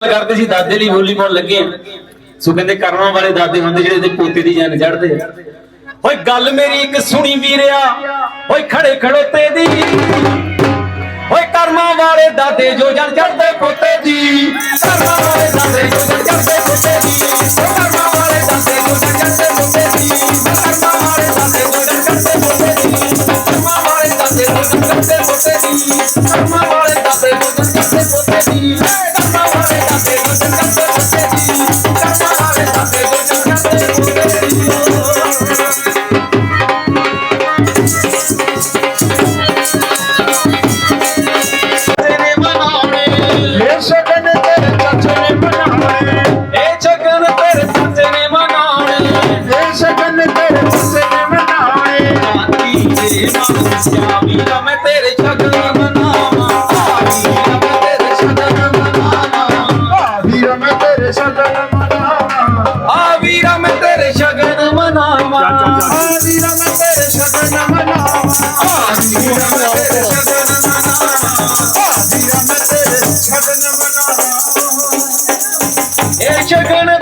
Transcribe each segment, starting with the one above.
ਕਰਦੇ ਸੀ, ਦਾਦੇ ਲਈ ਹੋਲੀ ਪਾਉਣ ਲੱਗੇ ਸੋ ਕਹਿੰਦੇ ਕਰਮਾਂ ਵਾਲੇ ਦਾਦੇ ਹੁੰਦੇ ਜਿਹੜੇ ਤੇ ਪੋਤੇ ਦੀ ਜਾਨ ਚੜਦੇ ਓਏ ਗੱਲ ਮੇਰੀ ਇੱਕ ਸੁਣੀ ਵੀਰਿਆ, ਓਏ ਖੜੇ ਖੜੋਤੇ ਦੀ। ਓਏ ਕਰਮਾਂ ਵਾਲੇ ਦਾਦੇ ਜੋ ਜਾਨ ਚੜਦੇ ਪੋਤੇ ਦੀ। ਕਰਮਾਂ ਵਾਲੇ ਦਾਦੇ ਜੋ ਜਾਨ ਚੜਦੇ ਪੋਤੇ ਦੀ। ਕਰਮਾਂ ਵਾਲੇ ਦਾਦੇ ਜੋ ਜਾਨ ਚੜਦੇ ਪੋਤੇ ਸ਼ਗਨ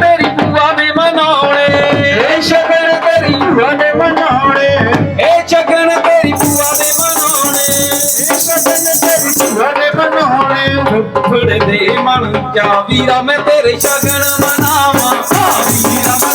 ਤੇਰੀ ਭੂਆ ਨੇ ਮਨਾਉਣੇ। ਸ਼ਗਨ ਤੇਰੀ ਭੂਆ ਨੇ ਮਨਾਉਣੇ। ਸ਼ਗਨ ਤੇਰੀ ਮਨਾਉਣੇ। ਇਹ ਸ਼ਗਨ ਤੇਰੀ ਭੂਆ ਨੇ ਮਨਾਉਣੇ। ਫੁੱਫੜ ਦੇ ਮਨ ਚਾ ਵੀਰਾ ਮੈਂ ਤੇਰੇ ਸ਼ਗਨ ਮਨਾਵਾਂ। ਵੀਰਾ ਮੈਂ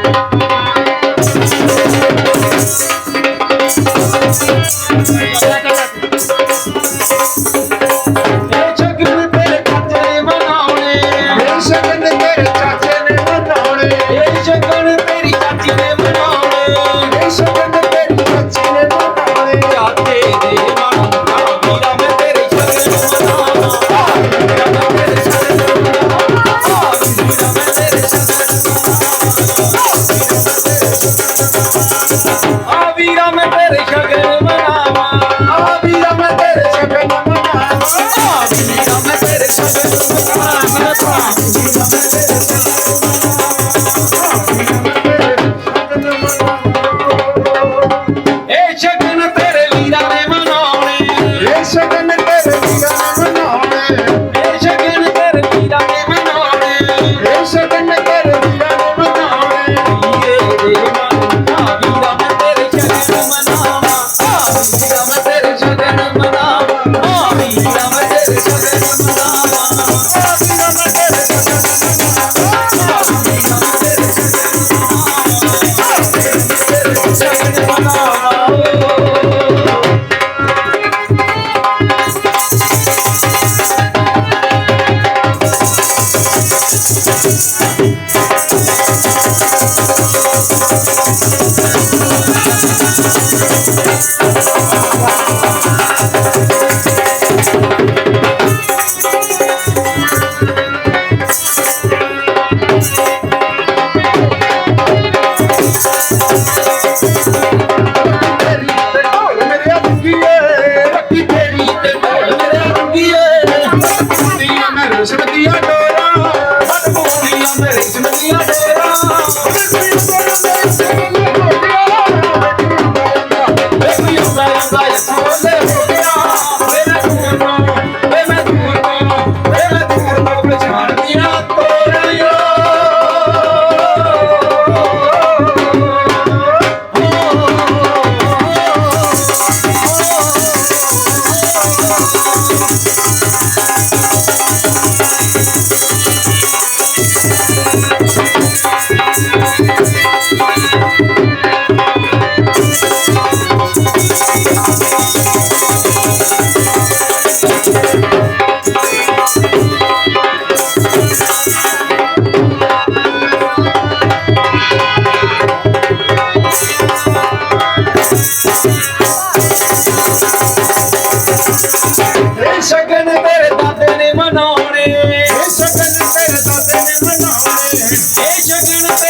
I'm Wow.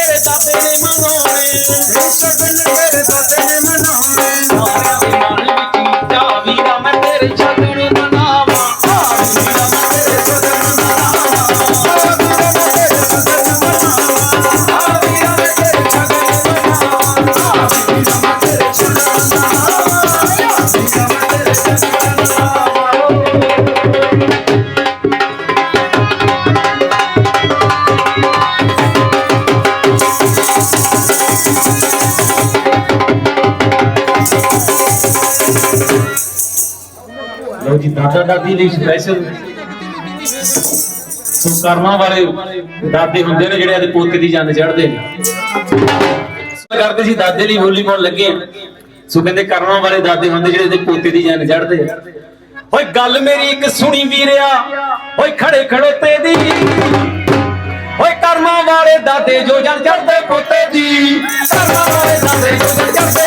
तेरे दाते ने मनोए विश्व तेरे दाते ने मनोए ਦਾਦੀ ਲਈ ਸਪੈਸ਼ਲ ਸੋ ਕਰਮਾਂ ਵਾਲੇ ਦਾਦੇ ਹੁੰਦੇ ਨੇ ਜਿਹੜੇ ਅੱਜ ਪੋਤੇ ਦੀ ਜੰਨ ਚੜਦੇ ਨੇ। ਕਰਦੇ ਸੀ ਦਾਦੇ ਲਈ ਬੋਲੀ ਪਾਉਣ ਲੱਗੇ ਸੋ ਕਹਿੰਦੇ ਕਰਮਾਂ ਵਾਲੇ ਦਾਦੇ ਹੁੰਦੇ ਜਿਹੜੇ ਤੇ ਪੋਤੇ ਦੀ ਜੰਨ ਚੜਦੇ ਓਏ ਗੱਲ ਮੇਰੀ ਇੱਕ ਸੁਣੀ ਵੀਰਿਆ, ਓਏ ਖੜੇ ਖੜੋਤੇ ਦੀ। ਓਏ ਕਰਮਾਂ ਵਾਲੇ ਦਾਦੇ ਜੋ ਜਨ ਚੜਦੇ ਪੋਤੇ ਦੀ। ਕਰਮਾਂ ਵਾਲੇ ਦਾਦੇ ਜੋ ਜਨ ਚੜਦੇ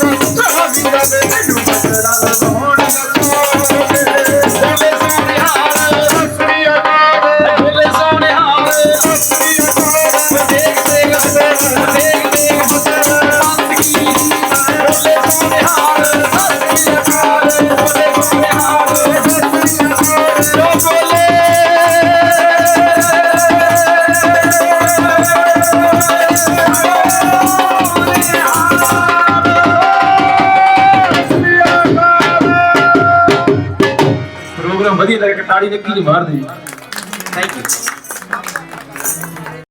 రామ రావిరవెను ਤਾੜੀ ਨਿਕਲੀ ਬਾਹਰ ਦੀ। Thank you